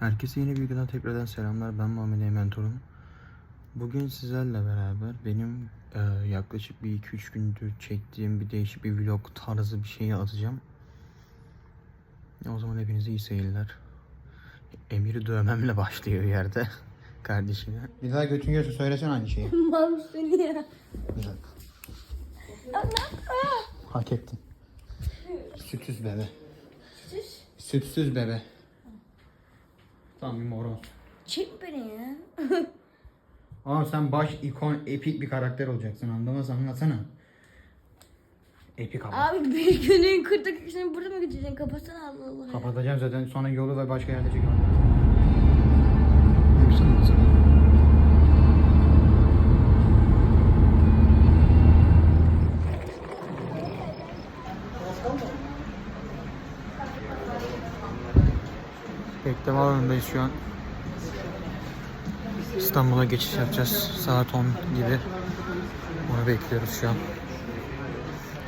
Herkese yeni bir videodan tekrardan selamlar. Ben Muhammed Eymen Torun. Bugün sizlerle beraber benim e, yaklaşık bir 2-3 gündür çektiğim bir değişik bir vlog tarzı bir şeyi atacağım. O zaman hepinize iyi seyirler. Emir'i dövmemle başlıyor yerde. Kardeşine. Bir daha götün götü söylesene aynı şeyi. Ya. Bir dakika. Hak ettin. Sütsüz bebe. Sütsüz bebe. Tam bir moroz. Çek beni ya. Oğlum sen baş ikon epik bir karakter olacaksın anlamaz anlatsana. Epik ama. Abi bir günün 40 dakikasını burada mı geçeceksin? Kapatsana Allah Allah. Kapatacağım zaten sonra yolu ve başka yerde çekiyorum. Bekleme alanındayız şu an. İstanbul'a geçiş yapacağız. Saat 10 gibi. Onu bekliyoruz şu an.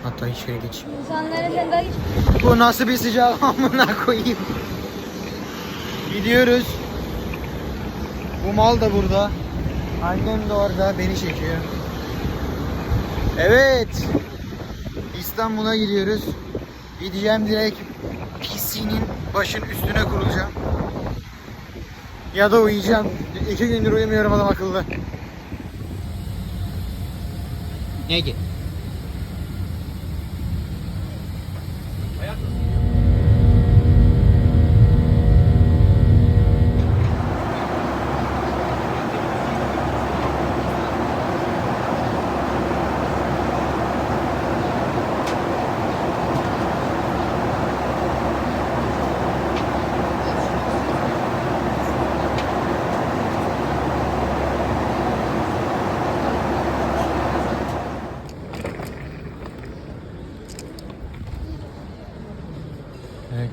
Hatta içeri geçeyim. İnsanlara. Bu nasıl bir sıcak amına koyayım. Gidiyoruz. Bu mal da burada. Annem de orada beni çekiyor. Evet. İstanbul'a gidiyoruz. Gideceğim direkt pisinin başın üstüne kurulacağım. Ya da uyuyacağım. İki gündür uyumuyorum adam akıllı. Ne ki?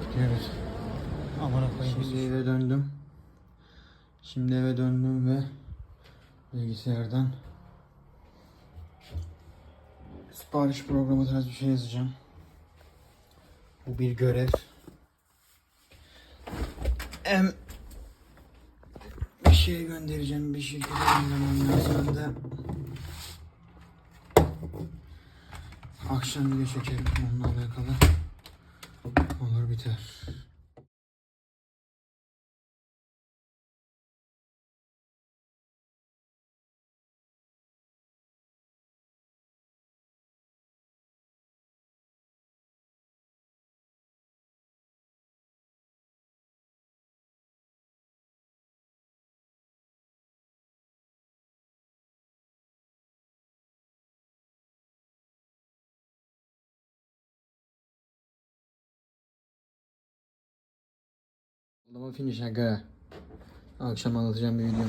Gidiyoruz. Aman koyayım. Şimdi eve döndüm. Şimdi eve döndüm ve bilgisayardan sipariş programı tarzı bir şey yazacağım. Bu bir görev. Hem bir şey göndereceğim, bir şekilde göndermem lazım. De akşam video çekerim onunla alakalı. Olur Adama finish aga. Akşam anlatacağım bir videom var.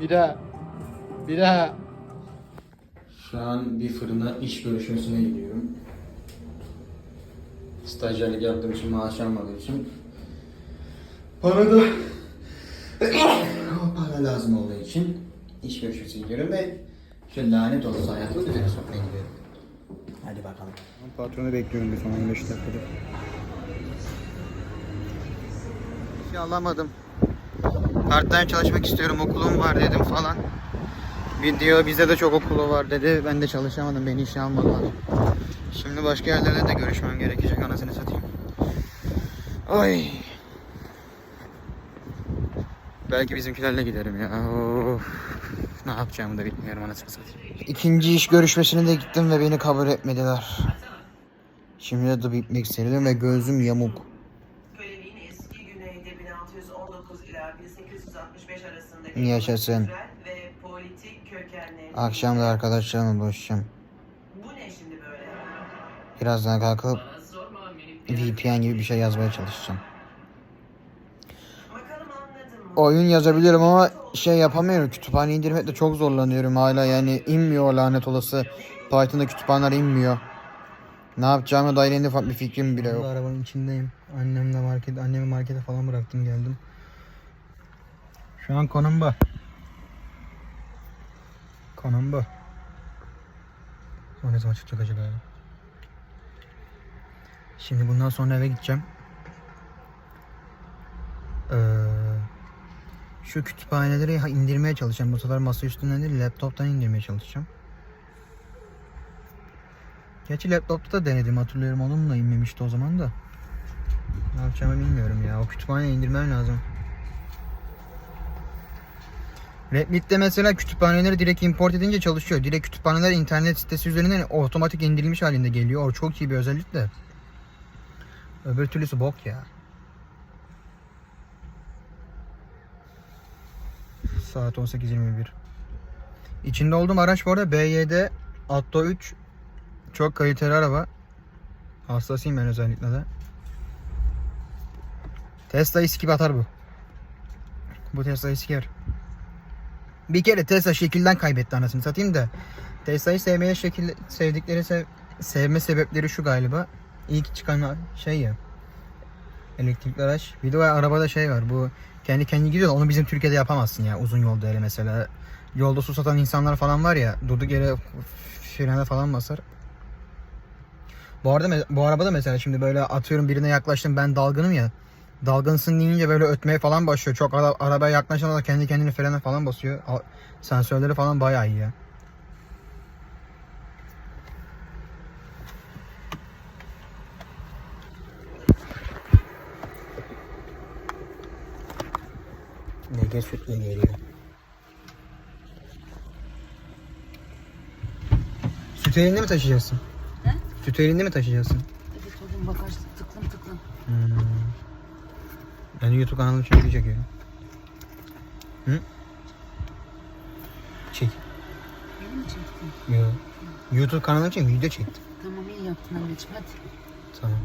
Bir daha. Bir daha. Şu an bir fırına iş görüşmesine gidiyorum. Stajyerlik yaptığım için maaş almadığım için. Bana da para lazım olduğu için iş görüşmesi gidiyorum ve şu lanet olası hayatımı düzene sokmaya gidiyorum. Hadi bakalım. Patronu bekliyorum bir son 15 dakikada. Bir şey alamadım. Part çalışmak istiyorum okulum var dedim falan. Video bizde de çok okulu var dedi. Ben de çalışamadım. Beni işe almadılar. Şimdi başka yerlerde de görüşmem gerekecek anasını satayım. Ay. Belki bizimkilerle giderim ya. Of. Ne yapacağımı da bilmiyorum anasını satayım. İkinci iş görüşmesine de gittim ve beni kabul etmediler. Şimdi de tıp gitmek istedim ve gözüm yamuk. Köleliğin eski güneyde 1619 ila 1865 arasındaki Yaşasın. Akşam da arkadaşlarımla buluşacağım. Bu ne şimdi böyle? Birazdan kalkıp VPN gibi bir şey yazmaya çalışacağım. Oyun yazabilirim ama şey yapamıyorum. Kütüphane indirmekte çok zorlanıyorum hala yani inmiyor lanet olası. Python'da kütüphaneler inmiyor. Ne yapacağıma dair en ufak bir fikrim bile yok. Arabanın içindeyim. Annemle market, annemi markete falan bıraktım geldim. Şu an konum bu. Konum bu. O ne zaman çıkacak acaba ya? Şimdi bundan sonra eve gideceğim. Ee, şu kütüphaneleri ha- indirmeye çalışacağım. Bu sefer masa üstünden değil laptoptan indirmeye çalışacağım. Gerçi laptopta da denedim hatırlıyorum onunla inmemişti o zaman da. Ne yapacağımı bilmiyorum ya. O kütüphaneye indirmem lazım. Reddit'te mesela kütüphaneleri direkt import edince çalışıyor. Direkt kütüphaneler internet sitesi üzerinden otomatik indirilmiş halinde geliyor. O çok iyi bir özellik de. Öbür türlüsü bok ya. Saat 18.21. İçinde olduğum araç bu arada BYD Atto 3. Çok kaliteli araba. Hastasıyım ben özellikle de. Tesla'yı sikip atar bu. Bu Tesla'yı siker. Bir kere Tesla şekilden kaybetti anasını satayım da. Tesla'yı sevmeye şekil sevdikleri sev, sevme sebepleri şu galiba. İlk çıkan şey ya. Elektrikli araç. Bir de o arabada şey var. Bu kendi kendi gidiyor da onu bizim Türkiye'de yapamazsın ya. Uzun yolda hele mesela. Yolda su satan insanlar falan var ya. Durduk yere frene falan basar. Bu arada bu arabada mesela şimdi böyle atıyorum birine yaklaştım ben dalgınım ya. Dalgınsın deyince böyle ötmeye falan başlıyor. Çok ara- arabaya yaklaşana da kendi kendine frene falan basıyor. Sensörleri falan bayağı iyi ya. Ne sütle geliyor. Sütü elinde mi taşıyacaksın? He? Sütü elinde mi taşıyacaksın? Evet oğlum bakarsın tıklım tıklım. Hmm. Ben YouTube kanalım için video çekiyorum. Hı? Çek. Beni mi çektin? Yo. YouTube kanalım için video çektim. Tamam iyi yaptın anneciğim hadi. Tamam.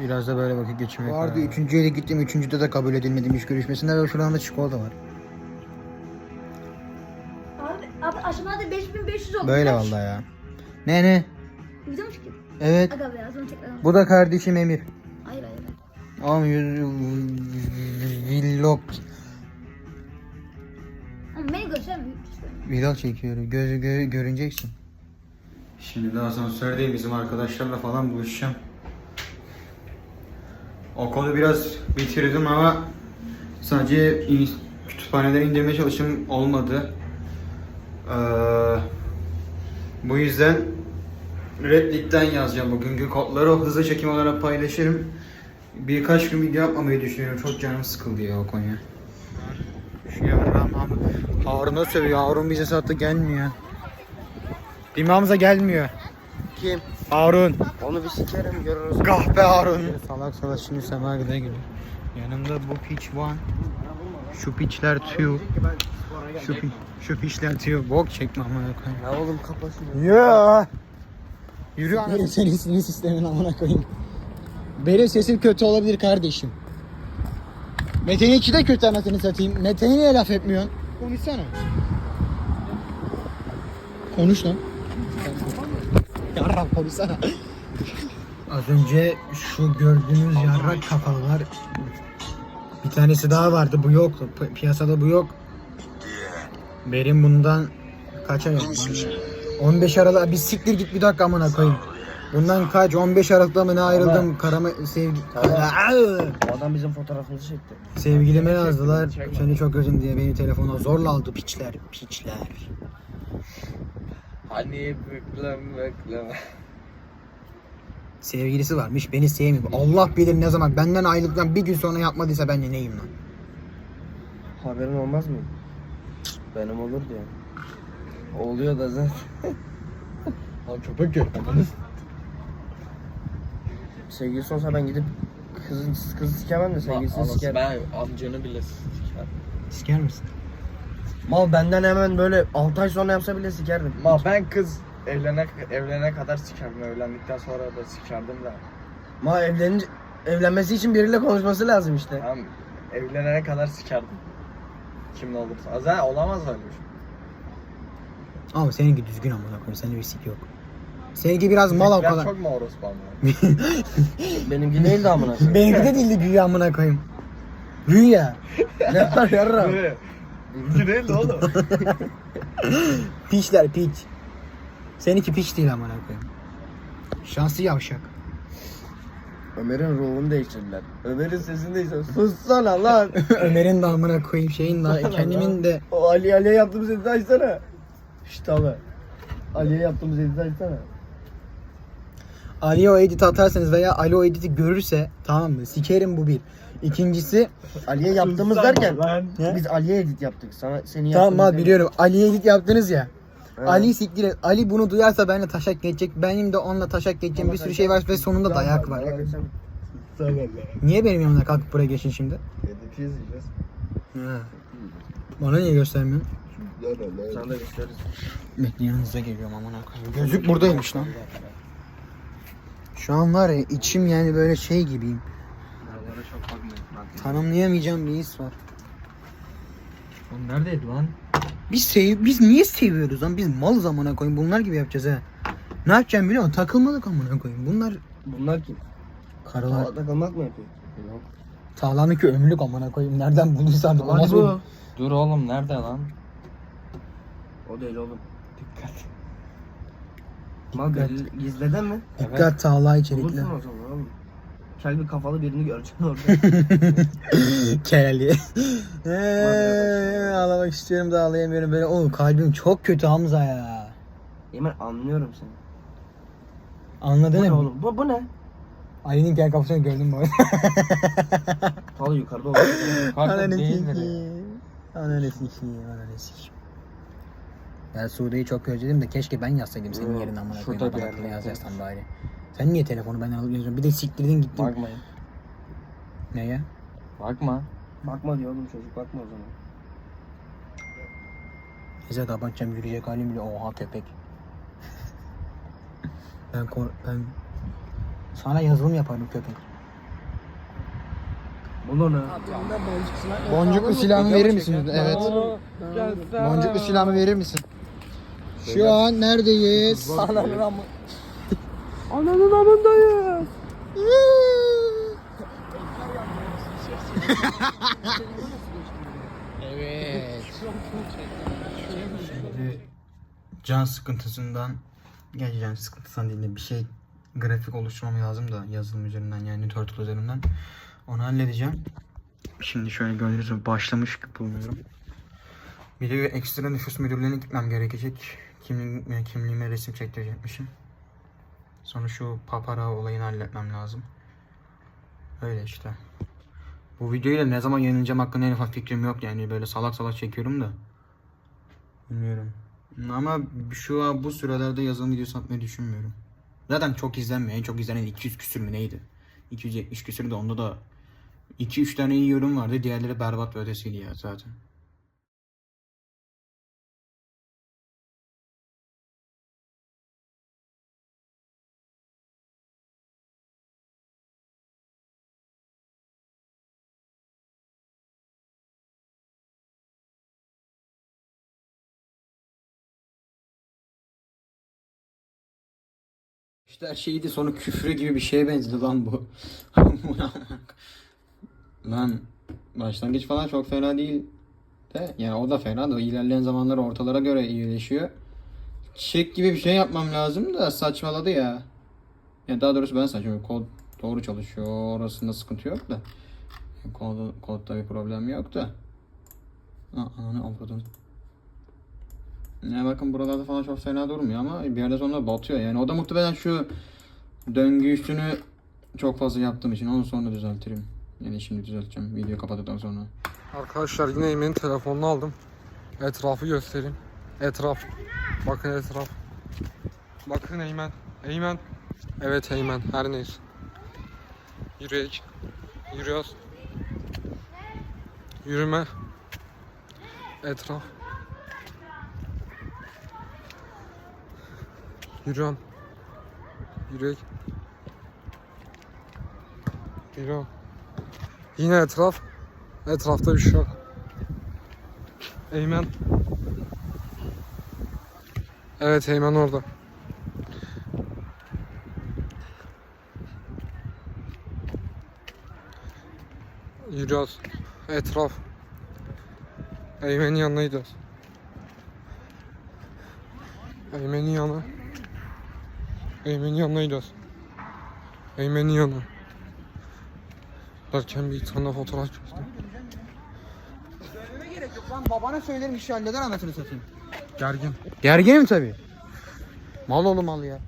Biraz da böyle vakit geçirmek Vardı üçüncüye de gittim. Üçüncüde de kabul edilmedim iş görüşmesinde ve şu anda çikolata var. Abi, abi aşamada 5500 oldu. Böyle Kaç? vallahi ya. Ne ne? Güzel mi ki? Evet. Aga be sonra tekrar. Bu da kardeşim Emir. Hayır hayır. Ama yüz- vlog Ama beni göstermiyor. vlog çekiyorum. Gözü gö- görüneceksin. Şimdi de asansördeyim bizim arkadaşlarla falan buluşacağım. Okulu biraz bitirdim ama sadece in- kütüphaneleri indirmeye çalıştım olmadı. Ee, bu yüzden Reddit'ten yazacağım bugünkü kodları. O hızlı çekim olarak paylaşırım. Birkaç gün video yapmamayı düşünüyorum. Çok canım sıkıldı ya o konuya. Şu yavrum Harun'a sövüyor. Harun bize sattı gelmiyor. İmamıza gelmiyor. Kim? Harun. Onu bir sikerim görürüz. Kahpe Harun. Salak salak şimdi Sema Gıda geliyor. Yanımda bu piç one. Şu piçler two. Şu, pi- şu piçler two. Bok çekme amına koyayım. Ya oğlum kapa şunu. Ya. Yürü anasını. Senin sinir sistemin amına koyayım. Benim sesim kötü olabilir kardeşim. Mete'ninki de kötü anasını satayım. Mete'ye niye laf etmiyorsun? Konuşsana. Konuş lan. Yarrak konuşsana. Az önce şu gördüğünüz yarrak kafalar bir tanesi daha vardı bu yoktu. Pi- Piyasada bu yok. Benim bundan kaç ay oldu? 15 Aralık bir siktir git bir dakika amına koyayım. Bundan kaç 15 Aralık'ta mı ne ayrıldım karama sevgi O adam bizim fotoğrafımızı çekti. sevgilime yazdılar seni çok özüm diye beni telefona zorla aldı piçler piçler. Hani büklem bekleme. Sevgilisi varmış beni sevmiyor. Allah bilir ne zaman benden ayrıldıktan bir gün sonra yapmadıysa ben de neyim lan? Haberin olmaz mı? Benim olur diye. Oluyor da zaten. Lan köpek gör. Sevgilisi olsa ben gidip kızı, kızı sikemem de sevgilisini sikerim. ben amcanı bile siker. Siker misin? Mal benden hemen böyle 6 ay sonra yapsa bile sikerdim. Ma ben kız evlene evlene kadar sikerdim. Evlendikten sonra da sikerdim de. Ma evlenince evlenmesi için biriyle konuşması lazım işte. Tamam evlenene kadar sikerdim. Kim ne olursa. Zaten olamaz öyle bir şey. Ama seninki düzgün amına koyayım. Senin bir sik yok. Seninki biraz mal o kadar. çok mu orospu ama? Benimki değil de amına koyayım. Benimki de değildi güya amına koyayım. Güya. ne var yarra? Ne? Benimki değil de oğlum. Piçler piç. Seninki piç değil amına koyayım. Şanslı yavşak. Ömer'in ruhunu değiştirdiler. Ömer'in sesini değiştirdiler. Sussana lan. Ömer'in de amına koyayım şeyin de kendimin de o Ali Ali'ye yaptığım sesi açsana. İşte abi. Ali'ye yaptığım sesi açsana. Ali o edit atarsanız veya Ali o editi görürse tamam mı? Sikerim bu bir. İkincisi Ali'ye yaptığımız derken Lan. Ne? biz Ali'ye edit yaptık. Sana seni tamam mal biliyorum. Ali'ye edit yaptınız ya. Ali siktir et. Ali bunu duyarsa benimle taşak geçecek. Benim de onunla taşak geçeceğim bir sürü şey var ve sonunda dayak var. Niye benim yanımda kalkıp buraya geçin şimdi? Editi izleyeceğiz. Ha. Bana niye göstermiyorsun? Sana da gösteririz. Bekle yanınıza geliyorum amına koyayım. Gözlük buradaymış lan. Şu an var ya içim yani böyle şey gibiyim. Buralara çok bakmayın. Tanımlayamayacağım bir his var. Oğlum neredeydi lan? Biz sev biz niye seviyoruz lan? Biz mal zamana koyayım. Bunlar gibi yapacağız ha. Ne yapacağım biliyor musun? Takılmadık amına koyayım. Bunlar Bunlar kim? karılar. Tavada kalmak mı yapıyor? Yok. Sağlamlık ömürlük amına koyayım. Nereden bulduysan Hadi olmaz bu. mı? Dur oğlum nerede lan? O değil oğlum. Dikkat. Mal belli- gizleden mi? Dikkat sağlığa içerikli. Bulursun o zaman oğlum. Kel bir kafalı birini göreceksin orada. Kelli. Eee, ağlamak istiyorum da ağlayamıyorum böyle. Oğlum kalbim çok kötü Hamza ya. Yemin anlıyorum seni. Anladın Bu ne mı? oğlum? Bu, bu ne? Ali'nin kel kafasını gördün mü? Halı yukarıda olacak. Ananı sikeyim. Ananı sikeyim. Ananı sikeyim. Ben Sude'yi çok özledim de keşke ben yazsaydım senin Yo, yerine amına şurada koyayım. bir Bana yazarsam bari. Sen niye telefonu ben alıp yazıyorum? Bir de siktirdin gittin. Bakmayın. Neye? Bakma. Bakma diyor oğlum çocuk bakma o zaman. Neyse kapatacağım yürüyecek halim bile. Oha köpek. ben kor ben sana yazılım yaparım köpek. Bunu ne? Boncuklu silahımı verir misiniz? Evet. Boncuklu silahımı verir misin? Şu an neredeyiz? Ananın amı. Ananın amındayız. evet. Şimdi can sıkıntısından gerçi can sıkıntısından değil de bir şey grafik oluşturmam lazım da yazılım üzerinden yani Turtle üzerinden. Onu halledeceğim. Şimdi şöyle gördüğünüz gibi başlamış gibi bulunuyorum. Bir de ekstra nüfus müdürlüğüne gitmem gerekecek. Kimliğime, kimliğime resim çektirecekmişim. Sonra şu papara olayını halletmem lazım. Öyle işte. Bu videoyu da ne zaman yayınlayacağım hakkında en ufak fikrim yok yani böyle salak salak çekiyorum da. Bilmiyorum. Ama şu an bu sürelerde yazılım videosu atmayı düşünmüyorum. Zaten çok izlenmiyor. En çok izlenen 200 küsür mü neydi? 270 küsür de onda da 2-3 tane iyi yorum vardı. Diğerleri berbat ve ötesiydi ya zaten. İşte her şeydi sonu küfre gibi bir şeye benzedi lan bu. lan başlangıç falan çok fena değil de yani o da fena da ilerleyen zamanlar ortalara göre iyileşiyor. Çiçek gibi bir şey yapmam lazım da saçmaladı ya. Yani daha doğrusu ben saçmalıyorum. Kod doğru çalışıyor. Orasında sıkıntı yok da. Kod, kodda bir problem yok da. Aa, ananı avradın. Ya bakın buralarda falan çok fena durmuyor ama bir yerde sonra batıyor. Yani o da muhtemelen şu döngü üstünü çok fazla yaptığım için onu sonra düzeltirim. Yani şimdi düzelteceğim video kapattıktan sonra. Arkadaşlar yine Eymen'in telefonunu aldım. Etrafı göstereyim. Etraf. Bakın etraf. Bakın Eymen. Eymen. Evet Eymen. Her neyse. Yürüyelim. Yürüyoruz. Yürüme. Etraf. Hüram. Yürek. Hüram. Yine etraf. Etrafta bir şey yok. Eymen. Evet Eymen orada. Yürüyoruz. Etraf. Eymen'in yanına. Eymen'in yanına. Eymen'in yanına gidiyoruz. Eymen'in yanı. Derken bir tane fotoğraf çektim. Söylememe gerek yok lan. Babana söylerim işi halleder anasını satayım. Gergin. Gerginim tabii. Mal oğlu mal ya.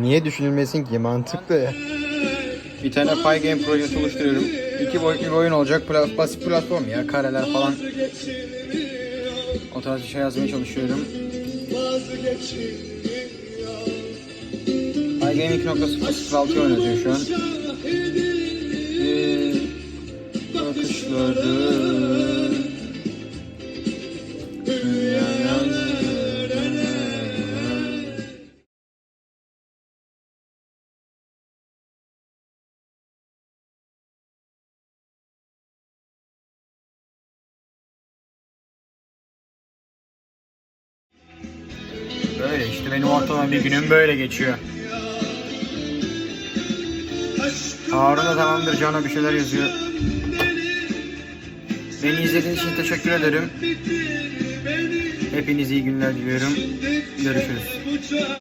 Niye düşünülmesin ki? Mantıklı ya. Bir tane Pygame projesi oluşturuyorum. İki boyutlu bir oyun olacak. Pla- basit platform ya. Kareler falan. O tarz bir şey yazmaya çalışıyorum. Pygame 2.06 oynatıyor şu an. Bir bakışlarda Böyle işte benim ortalama bir günüm böyle geçiyor. Harun da tamamdır Cana bir şeyler yazıyor. Beni izlediğiniz için teşekkür ederim. Hepinize iyi günler diliyorum. Görüşürüz.